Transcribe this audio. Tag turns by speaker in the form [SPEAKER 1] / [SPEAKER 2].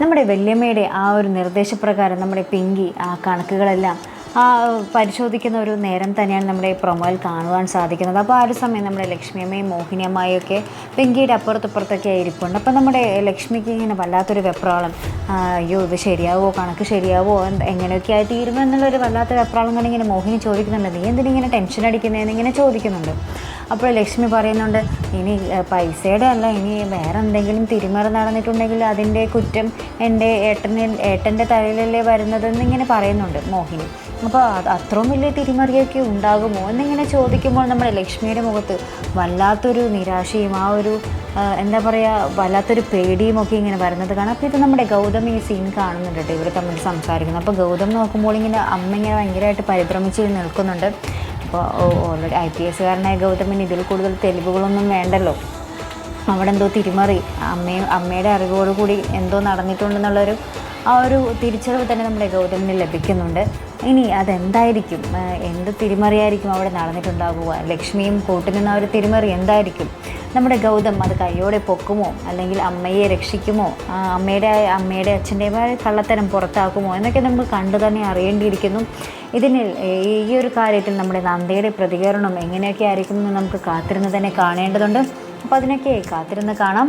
[SPEAKER 1] നമ്മുടെ വല്യമ്മയുടെ ആ ഒരു നിർദ്ദേശപ്രകാരം നമ്മുടെ പിങ്കി ആ കണക്കുകളെല്ലാം പരിശോധിക്കുന്ന ഒരു നേരം തന്നെയാണ് നമ്മുടെ ഈ പ്രൊമോയിൽ കാണുവാൻ സാധിക്കുന്നത്. അപ്പോൾ ആ ഒരു സമയം നമ്മുടെ ലക്ഷ്മിയമ്മയും മോഹിനിയമ്മയും ഒക്കെ പിങ്കിയുടെ അപ്പുറത്തപ്പുറത്തൊക്കെ ഇരിപ്പുണ്ട് അപ്പോൾ നമ്മുടെ ലക്ഷ്മിക്ക് ഇങ്ങനെ വല്ലാത്തൊരു വെപ്രാളം അയ്യോ ഇത് ശരിയാവോ? കണക്ക് ശരിയാവോ? എങ്ങനെയൊക്കെ ആയി തീരുമോ എന്നുള്ളൊരു വല്ലാത്ത വെപ്രാളം കൊണ്ട് ഇങ്ങനെ മോഹിനി ചോദിക്കുന്നുണ്ട്. നീ എന്തിനാ ഇങ്ങനെ ടെൻഷൻ അടിക്കുന്നതെന്ന് ഇങ്ങനെ ചോദിക്കുന്നുണ്ട്. അപ്പോൾ ലക്ഷ്മി പറയുന്നുണ്ട് ഇനി പൈസയുടെ അല്ല ഇനി വേറെ എന്തെങ്കിലും തിരിമറി നടന്നിട്ടുണ്ടെങ്കിൽ അതിന്റെ കുറ്റം എന്റെ ഏട്ടന് ഏട്ടന്റെ തലയിലല്ലേ വരുന്നതെന്ന് ഇങ്ങനെ പറയുന്നുണ്ട് മോഹിനി. അപ്പോൾ അത് അത്രയും വലിയ തിരിമറിയൊക്കെ ഉണ്ടാകുമോ? എന്നിങ്ങനെ ചോദിക്കുമ്പോൾ നമ്മുടെ ലക്ഷ്മിയുടെ മുഖത്ത് വല്ലാത്തൊരു നിരാശയും ആ ഒരു എന്താ പറയുക വല്ലാത്തൊരു പേടിയും ഒക്കെ ഇങ്ങനെ വരുന്നത് കാണാം. അപ്പോൾ ഇത് നമ്മുടെ ഗൗതം ഈ സീൻ കാണുന്നുണ്ട് കേട്ടോ. ഇവർ തമ്മിൽ സംസാരിക്കുന്നത് അപ്പോൾ ഗൗതം നോക്കുമ്പോൾ ഇങ്ങനെ അമ്മ ഇങ്ങനെ ഭയങ്കരമായിട്ട് പരിഭ്രമിച്ച് നിൽക്കുന്നുണ്ട്. അപ്പോൾ ഓൾറെഡി ഐ പി എസ്സുകാരനായ ഗൗതമിന് ഇതിൽ കൂടുതൽ തെളിവുകളൊന്നും വേണ്ടല്ലോ. അവിടെ എന്തോ തിരിമറി. അമ്മയും അമ്മയുടെ അറിവോടുകൂടി എന്തോ നടന്നിട്ടുണ്ടെന്നുള്ളൊരു ആ ഒരു തിരിച്ചറിവ് തന്നെ നമ്മുടെ ഗൗതമിന് ലഭിക്കുന്നുണ്ട്. ഇനി അതെന്തായിരിക്കും? എന്ത് തിരിമറിയായിരിക്കും അവിടെ നടന്നിട്ടുണ്ടാകുക ലക്ഷ്മിയും കൂട്ടുനിന്ന ആ ഒരു തിരിമറി എന്തായിരിക്കും? നമ്മുടെ ഗൗതം അത് കൈയോടെ പൊക്കുമോ? അല്ലെങ്കിൽ അമ്മയെ രക്ഷിക്കുമോ? അമ്മയുടെ അമ്മയുടെ അച്ഛന്റെതായ കള്ളത്തരം പുറത്താക്കുമോ? എന്നൊക്കെ നമുക്ക് കണ്ടു തന്നെ അറിയേണ്ടിയിരിക്കുന്നു. ഇതിന് ഈ ഒരു കാര്യത്തിൽ നമ്മുടെ നന്ദയുടെ പ്രതികരണം എങ്ങനെയൊക്കെ ആയിരിക്കും എന്ന് നമുക്ക് കാത്തിരുന്ന് തന്നെ കാണേണ്ടതുണ്ട്. അപ്പോൾ അതിനൊക്കെ കാത്തിരുന്ന് കാണാം.